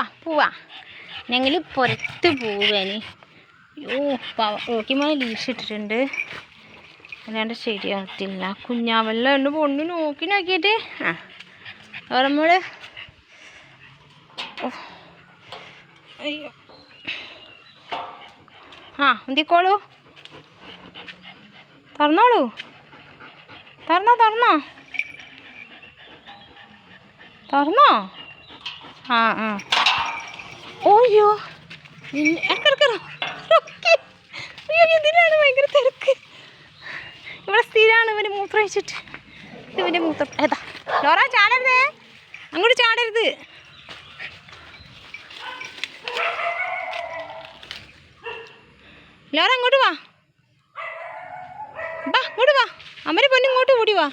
വാ പോവാ. ഞങ്ങൾ പുറത്ത് പോവാന് അയ്യോ നോക്കിമാൻ ലീഷ് ഇട്ടിട്ടുണ്ട്. അല്ലാണ്ട് ശരിയാകത്തില്ല കുഞ്ഞാവെല്ലാം ഉണ്ട് പൊണ്ണു നോക്കി നോക്കിയിട്ട്. ആ ഓർമ്മോൾ ഓ അയ്യോ. ആ എന്തിക്കോളൂ? തുറന്നോളൂ തുറന്നോ തുറന്നോ തുറന്നോ ആ ആ. ഓയ്യോ. അയ്യോ ഇതിനാണ് ഭയങ്കര തിരക്ക്? ഇവിടെ സ്ഥിരമാണ് ഇവന് മൂത്രം ഒഴിച്ചിട്ട്. ഇത് ഇവന്റെ മൂത്രം ഏതാ ലോറ ചാടരുതേ. അങ്ങോട്ട് ചാടരുത്. ലോറ അങ്ങോട്ട് വാ. വാ ഇങ്ങോട്ട് വാ. അമ്മരെ പൊന്നു ഇങ്ങോട്ട് കൂടി വാ.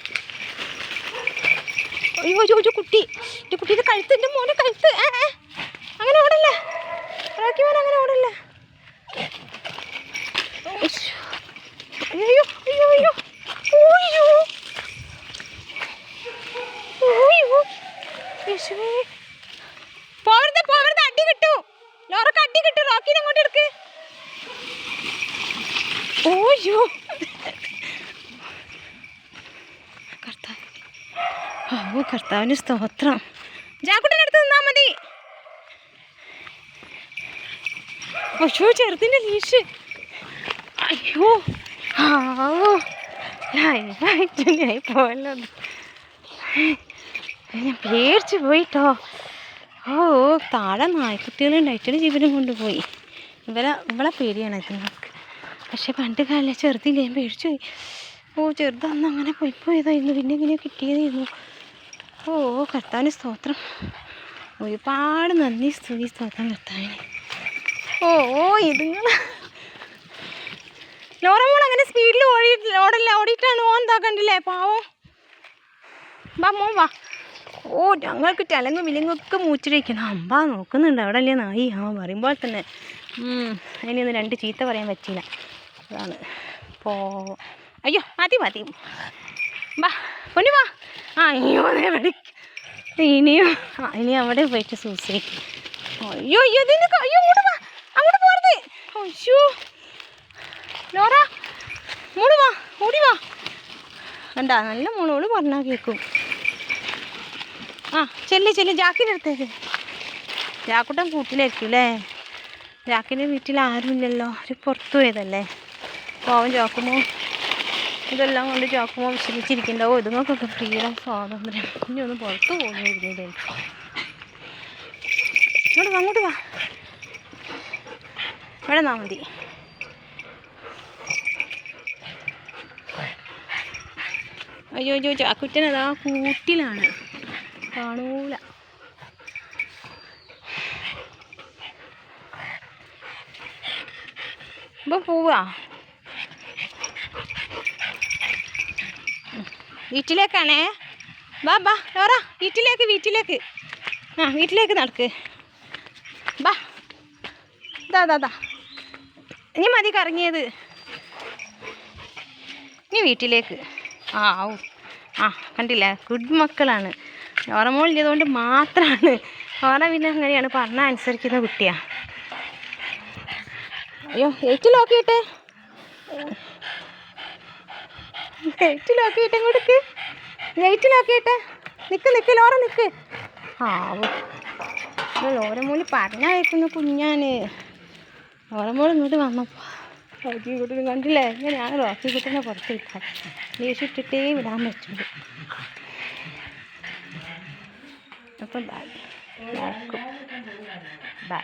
അയ്യോ ചോദിച്ചു കുട്ടി. എന്റെ കുട്ടിയുടെ കഴുത്ത് എന്റെ മോനെ കഴുത്ത്. ഏ. അങ്ങനെ ഓടല്ലേ. റോക്കി അങ്ങനെ ഓടല്ല. അയ്യോ അയ്യോ അയ്യോ. അടി ലോറക്ക് അടി റോക്കിനെ അങ്ങോട്ട് എടുക്ക്. ഓയ്യോ ഓ കർത്താവിന് സ്തോത്രം. ജാക്കുട്ടന്റെ അടുത്ത് നിന്നാ മതി. അയ്യോ ചെറുതിന്റെ ലീഷ്. അയ്യോ. ആവോ അത്. ഞാൻ പേടിച്ച് പോയിട്ടോ. ഓ താഴെ നായ്ക്കുട്ടികളുണ്ടായിട്ടാണ് ജീവനും കൊണ്ടുപോയി. ഇവരെ ഇവളെ പേടിയാണ് ഇതിനൊക്കെ. പക്ഷെ പണ്ട് കാലം ചെറുതില്ല ഞാൻ പേടിച്ചു പോയി. ഓ ചെറുതന്ന് അങ്ങനെ പോയി പോയതായിരുന്നു. പിന്നെ ഇങ്ങനെ കിട്ടിയതായിരുന്നു. ഓ കർത്താവിന് സ്തോത്രം. ഒരുപാട് നന്ദി സ്തുതി സ്തോത്രം കർത്താവിന്. ഓ ഓ ഇതുങ്ങൾ. ലോറ മോൾ അങ്ങനെ സ്പീഡിൽ ഓടി ഓടല്ല ഓടിയിട്ടാണ് ഓൻ കണ്ടില്ലേ? പാവം. വാ മോൻ വാ. ഓ ഞങ്ങൾക്ക് ചലങ്ങും വിലങ്ങൊക്കെ മൂച്ചിരിക്കണം അമ്പാ നോക്കുന്നുണ്ട്. അവിടെ അല്ലേ നായി? ആ പറയുമ്പോൾ തന്നെ അതിനൊന്ന് രണ്ട് ചീത്ത പറയാൻ പറ്റിയില്ല. അതാണ്. പോ അയ്യോ മതി മതി. വാ പൊന്നു വാ. ആ വെടി ഇനിയും ആ ഇനി അവിടെ പോയിട്ട് സൂസൈഡ് അയ്യോ അയ്യോ ഇതിന് അയ്യോ അങ്ങോട്ട് വാ അങ്ങോട്ട് പോരുത് അയ്യോ ലോറ മോൾ വാ ഓടി വാ കണ്ടാ നല്ല മോളോട് പറഞ്ഞാൽ കേൾക്കും ആ ചെല്ലി ചെല്ലി ജാക്കിന്റെ അടുത്തേക്ക്. ജാക്കുട്ടൻ കൂട്ടിലായിരിക്കും അല്ലേ? ജാക്കിന്റെ വീട്ടിൽ ആരുമില്ലല്ലോ അവർ പുറത്തു പോയതല്ലേ? പോവൻ ചാക്കുമോ ഇതെല്ലാം കൊണ്ട് ചാക്കുമോ വിഷമിച്ചിരിക്കണ്ടാവോ ഇതുങ്ങൾക്കൊക്കെ ഫ്രീഡം സ്വാതന്ത്ര്യം. ഇനി ഒന്ന് പുറത്തു പോകുന്നില്ലേ ഇങ്ങോട്ട് വാ അങ്ങോട്ട് വാ. ഇവിടെ നാ മതി. അയ്യോ അയ്യോ ആ കൂട്ടിലാണ്. കാണൂല. ഇപ്പൊ പോവാ. വീട്ടിലേക്കാണേ. ബാ ബാ ലോറ വീട്ടിലേക്ക് വീട്ടിലേക്ക്. ആ വീട്ടിലേക്ക് നടക്ക്. ബാ ദാ ദാ ദാ. ഇനി മതി കറങ്ങിയത്. ഇനി വീട്ടിലേക്ക്. ആ ഔ. ആ കണ്ടില്ലേ? ഗുഡ് മക്കളാണ്. ഓറമോളില്ലതുകൊണ്ട് മാത്രമാണ് ഓറ പിന്നെ അങ്ങനെയാണ്. പറഞ്ഞ അനുസരിക്കുന്ന കുട്ടിയാ. അയ്യോ ഏറ്റു ലോക്കിയിട്ടെ ഗേറ്റ് ലോക്കിയിട്ട് ഇങ്ങോട്ടേക്ക്? ഗേറ്റ് ലോക്കിയിട്ട് നിക്ക് നിക്ക് ലോറ നിക്ക്. ആവോ മൂലി പറഞ്ഞയക്കുന്നു കുഞ്ഞാന്. ലോരമോൾ ഇങ്ങോട്ട് വന്നപ്പോൾ റോക്കി കുട്ടിനെ കണ്ടില്ലേ? ഞാൻ വിട്ടാൽ ദേഷ്യം ഇട്ടിട്ടേ വിടാൻ പറ്റുള്ളൂ. അപ്പം ബാക്കി ബൈ